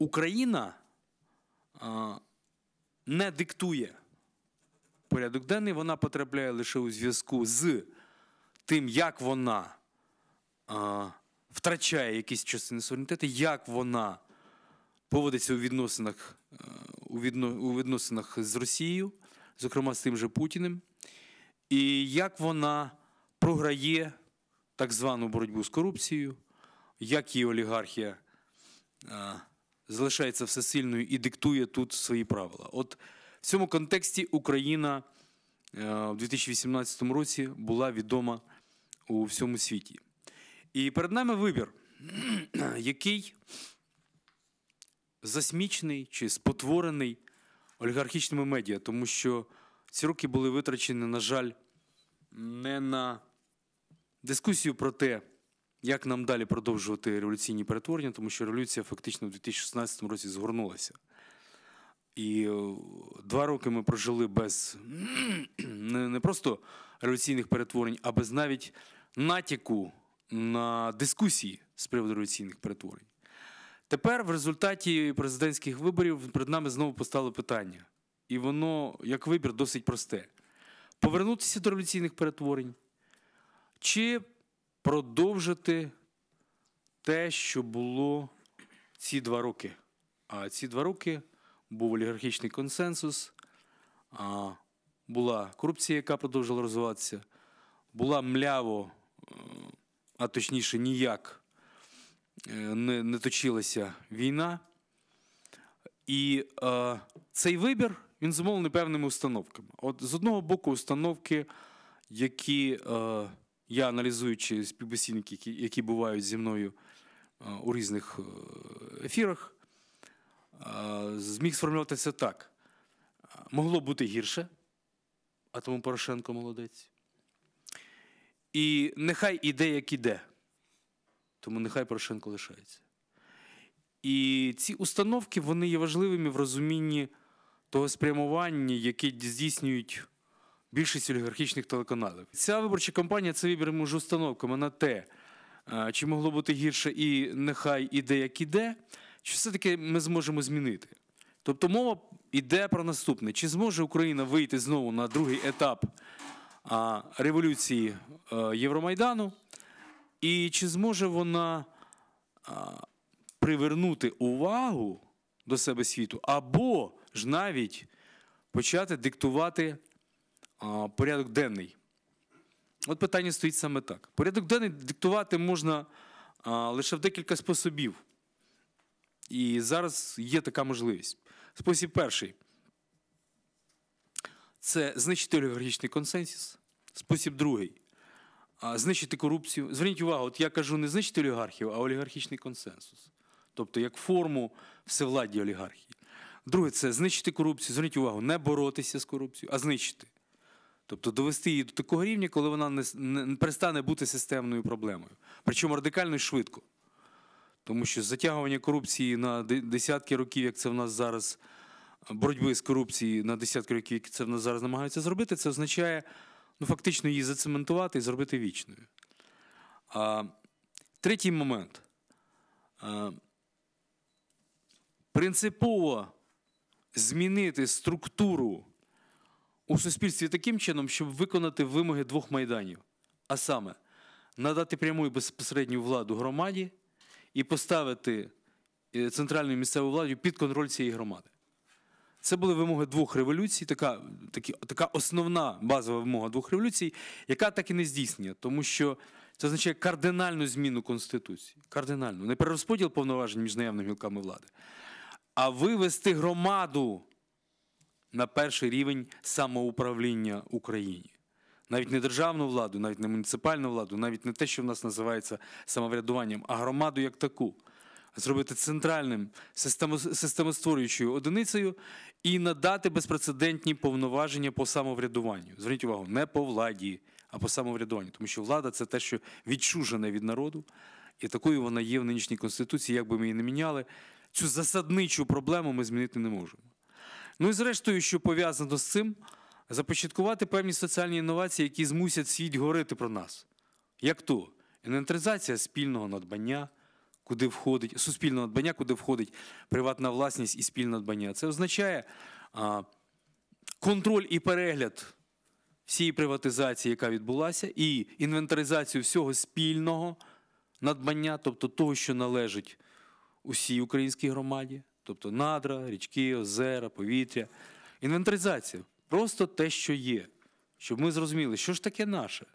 Україна не диктує порядок денний, вона потрапляє лише у зв'язку з тим, як вона втрачає якісь частини суверенітету, як вона поводиться у відносинах, у, відносинах з Росією, зокрема з тим же Путіним, і як вона програє так звану боротьбу з корупцією, як її олігархія залишається всесильною і диктує тут свої правила. От в цьому контексті Україна е, в 2018 році була відома у всьому світі. І перед нами вибір, який засмічений чи спотворений олігархічними медіа, тому що ці роки були витрачені, на жаль, не на дискусію про те, як нам далі продовжувати революційні перетворення, тому що революція фактично в 2016 році згорнулася. І е, два роки ми прожили без не, не просто революційних перетворень, а без навіть натяку на дискусії з приводу революційних перетворень. Тепер в результаті президентських виборів перед нами знову постало питання. І воно, як вибір, досить просте: повернутися до революційних перетворень чи продовжити те, що було ці два роки. А ці два роки був олігархічний консенсус, була корупція, яка продовжила розвиватися, була мляво, е, а точніше, ніяк е, не, не точилася війна. І е, цей вибір він зумовлений певними установками. От з одного боку, установки, які е, я аналізуючи співбесідники, які, бувають зі мною е, у різних е, ефірах, е, зміг сформулювати це так. Могло бути гірше, а тому Порошенко молодець. І нехай іде, як іде. Тому нехай Порошенко лишається. І ці установки вони є важливими в розумінні того спрямування, яке здійснюють більшість олігархічних телеканалів. Ця виборча кампанія це вибір між установками на те, е, чи могло бути гірше, і нехай іде, як іде, чи все-таки ми зможемо змінити. Тобто мова йде про наступне: чи зможе Україна вийти знову на другий етап революції Євромайдану, і чи зможе вона привернути увагу до себе світу, або ж навіть почати диктувати порядок денний? От питання стоїть саме так. Порядок денний диктувати можна лише в декілька способів. І зараз є така можливість. Спосіб перший це знищити олігархічний консенсус. Спосіб другий знищити корупцію. Зверніть увагу, от я кажу не знищити олігархів, а олігархічний консенсус. Тобто як форму всевладдя олігархії. Друге, це знищити корупцію. Зверніть увагу, не боротися з корупцією, а знищити. Тобто довести її до такого рівня, коли вона не, не, не перестане бути системною проблемою. Причому радикально і швидко. Тому що затягування корупції на десятки років, як це в нас зараз, боротьби з корупцією на десятки років, як це в нас зараз намагаються зробити, це означає ну, фактично її зацементувати і зробити вічною. А, Третій момент. А, Принципово змінити структуру у суспільстві таким чином, щоб виконати вимоги двох майданів. А саме, надати пряму і безпосередню владу громаді і поставити е, центральну місцеву владу під контроль цієї громади. Це були вимоги двох революцій, така такі, така основна базова вимога двох революцій, яка так і не здійснює, тому що це означає кардинальну зміну Конституції. Кардинальну. Не перерозподіл повноважень між наявними гілками влади, а вивести громаду на перший рівень самоуправління Україні навіть не державну владу, навіть не муніципальну владу, навіть не те, що в нас називається самоврядуванням, а громаду як таку. Зробити центральним системостворюючою одиницею і надати безпрецедентні повноваження по самоврядуванню. Зверніть увагу, не по владі, а по самоврядуванню. Тому що влада це те, що відчужене від народу, і такою вона є в нинішній конституції, як би ми її не міняли. Цю засадничу проблему ми змінити не можемо. Ну і зрештою, що пов'язано з цим започаткувати певні соціальні інновації, які змусять світ говорити про нас. Як то? Інвентаризація спільного надбання, куди входить суспільне надбання, куди входить приватна власність і спільне надбання. Це означає а, контроль і перегляд всієї приватизації, яка відбулася, і інвентаризацію всього спільного надбання, тобто того, що належить усій українській громаді, тобто надра, річки, озера, повітря. Інвентаризація просто те, що є, щоб ми зрозуміли, що ж таке наше.